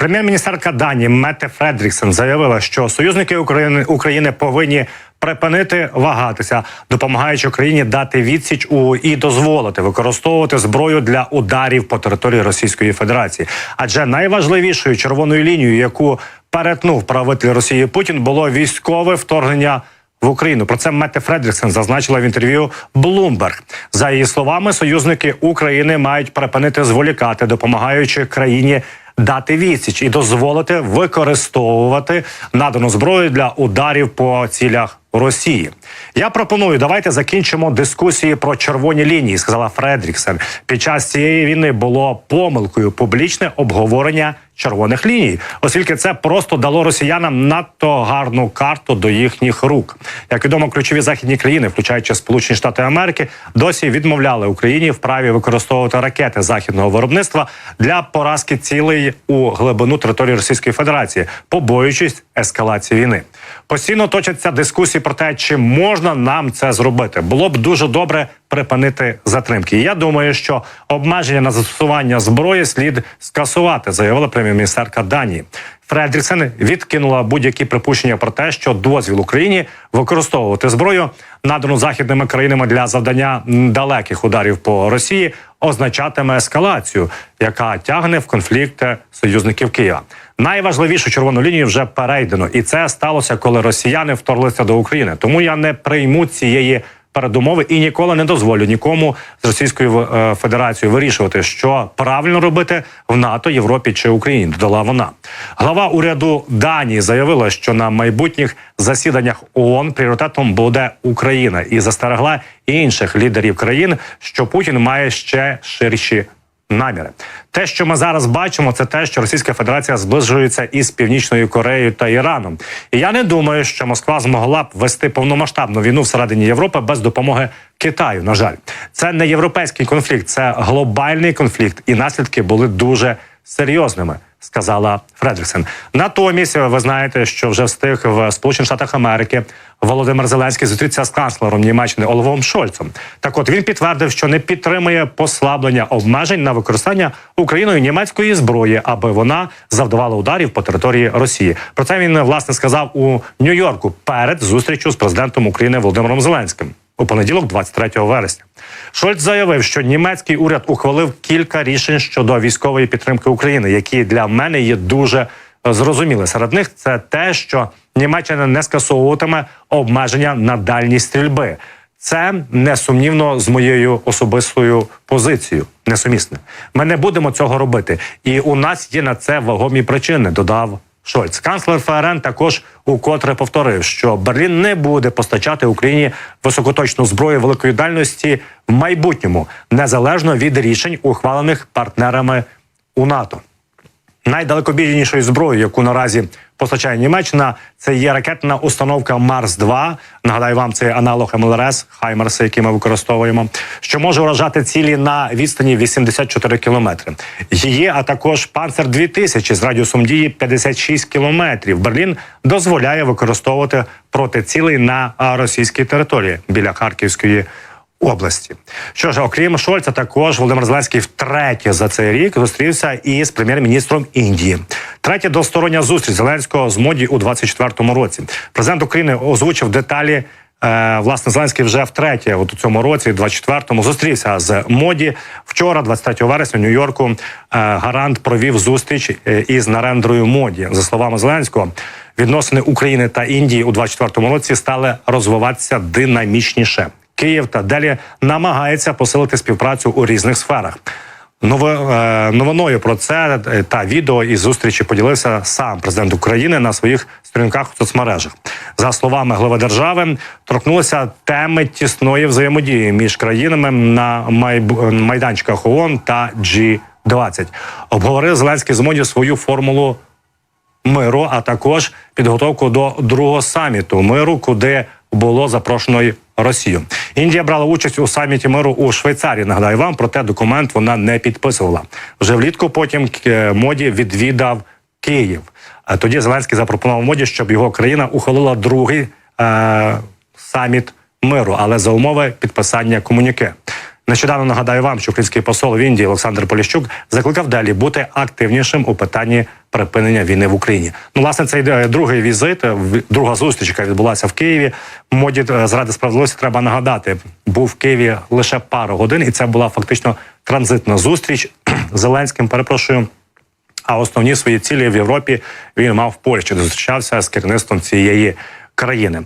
Прем'єр-міністерка Данії Мете Фредріксен заявила, що союзники України України повинні припинити вагатися, допомагаючи Україні дати відсіч у і дозволити використовувати зброю для ударів по території Російської Федерації. Адже найважливішою червоною лінією, яку перетнув правитель Росії Путін, було військове вторгнення в Україну. Про це Мете Фредріксен зазначила в інтерв'ю Bloomberg. За її словами, союзники України мають припинити зволікати, допомагаючи країні. Дати відсіч і дозволити використовувати надану зброю для ударів по цілях Росії. Я пропоную, давайте закінчимо дискусії про червоні лінії. Сказала Фредріксен. Під час цієї війни було помилкою публічне обговорення червоних ліній, оскільки це просто дало росіянам надто гарну карту до їхніх рук. Як відомо, ключові західні країни, включаючи Сполучені Штати Америки, досі відмовляли Україні в праві використовувати ракети західного виробництва для поразки цілей у глибину території Російської Федерації, побоюючись ескалації війни. Постійно точаться дискусії про те, чи можна нам це зробити. Було б дуже добре припинити затримки. Я думаю, що обмеження на застосування зброї слід скасувати, заявила прем'єр-міністерка Данії. Фредріксен відкинула будь-які припущення про те, що дозвіл Україні використовувати зброю, надану західними країнами для завдання далеких ударів по Росії, означатиме ескалацію, яка тягне в конфлікти союзників Києва. Найважливішу червону лінію вже перейдено, і це сталося, коли росіяни вторглися до України. Тому я не прийму цієї передумови і ніколи не дозволю нікому з Російською е, Федерацією вирішувати, що правильно робити в НАТО, Європі чи Україні. Додала вона. Глава уряду Данії заявила, що на майбутніх засіданнях ООН пріоритетом буде Україна і застерегла інших лідерів країн, що Путін має ще ширші наміри. Те, що ми зараз бачимо, це те, що Російська Федерація зближується із Північною Кореєю та Іраном. І я не думаю, що Москва змогла б вести повномасштабну війну всередині Європи без допомоги Китаю. На жаль, це не європейський конфлікт, це глобальний конфлікт, і наслідки були дуже серйозними. Сказала Фредріксен. Натомість ви знаєте, що вже встиг в Сполучених Штатах Америки Володимир Зеленський зустрітися з канцлером Німеччини Оловом Шольцем. Так, от він підтвердив, що не підтримує послаблення обмежень на використання Україною німецької зброї, аби вона завдавала ударів по території Росії. Про це він власне сказав у Нью-Йорку перед зустрічю з президентом України Володимиром Зеленським. У понеділок, 23 вересня, Шольц заявив, що німецький уряд ухвалив кілька рішень щодо військової підтримки України, які для мене є дуже зрозуміли. Серед них це те, що Німеччина не скасовуватиме обмеження на дальність стрільби. Це несумнівно з моєю особистою позицією. Несумісне. Ми не будемо цього робити, і у нас є на це вагомі причини. Додав Шольц. Канцлер ФРН також укотре повторив, що Берлін не буде постачати Україні високоточну зброю великої дальності в майбутньому, незалежно від рішень, ухвалених партнерами у НАТО. Найдалекобійнішою зброєю, яку наразі постачає Німеччина, це є ракетна установка Марс 2 Нагадаю вам, це аналог МЛРС Хаймерси, який ми використовуємо, що може вражати цілі на відстані 84 кілометри. Її, а також панцер 2000 з радіусом дії 56 кілометрів. Берлін дозволяє використовувати проти цілей на російській території біля Харківської області. Що ж, окрім Шольца, також Володимир Зеленський втретє за цей рік зустрівся із прем'єр-міністром Індії. Третя двостороння зустріч Зеленського з моді у 24-му році. Президент України озвучив деталі. Е, власне, Зеленський вже втретє, от у цьому році, 24-му, зустрівся з моді. Вчора, 23 вересня, в Нью-Йорку, е, гарант провів зустріч е, із Нарендрою моді. За словами Зеленського, відносини України та Індії у 24-му році стали розвиватися динамічніше. Київ та Делі намагається посилити співпрацю у різних сферах. Новиною про це та відео із зустрічі поділився сам президент України на своїх сторінках у соцмережах. За словами глави держави, торкнулися теми тісної взаємодії між країнами на майданчиках ООН та G20. Обговорив Зеленський з моді свою формулу миру, а також підготовку до другого саміту миру, куди було запрошеною Росію. Індія брала участь у саміті миру у Швейцарії. Нагадаю вам, проте документ вона не підписувала. Вже влітку потім моді відвідав Київ. Тоді Зеленський запропонував моді, щоб його країна ухвалила другий е, саміт миру, але за умови підписання комуніке. Нещодавно нагадаю вам, що український посол в Індії Олександр Поліщук закликав далі бути активнішим у питанні припинення війни в Україні. Ну, власне, цей е, другий візит, е, друга зустріч, яка відбулася в Києві. Моді е, заради справедливості треба нагадати. Був в Києві лише пару годин, і це була фактично транзитна зустріч Зеленським. Перепрошую. А основні свої цілі в Європі він мав в Польщі, де зустрічався з керівництвом цієї країни.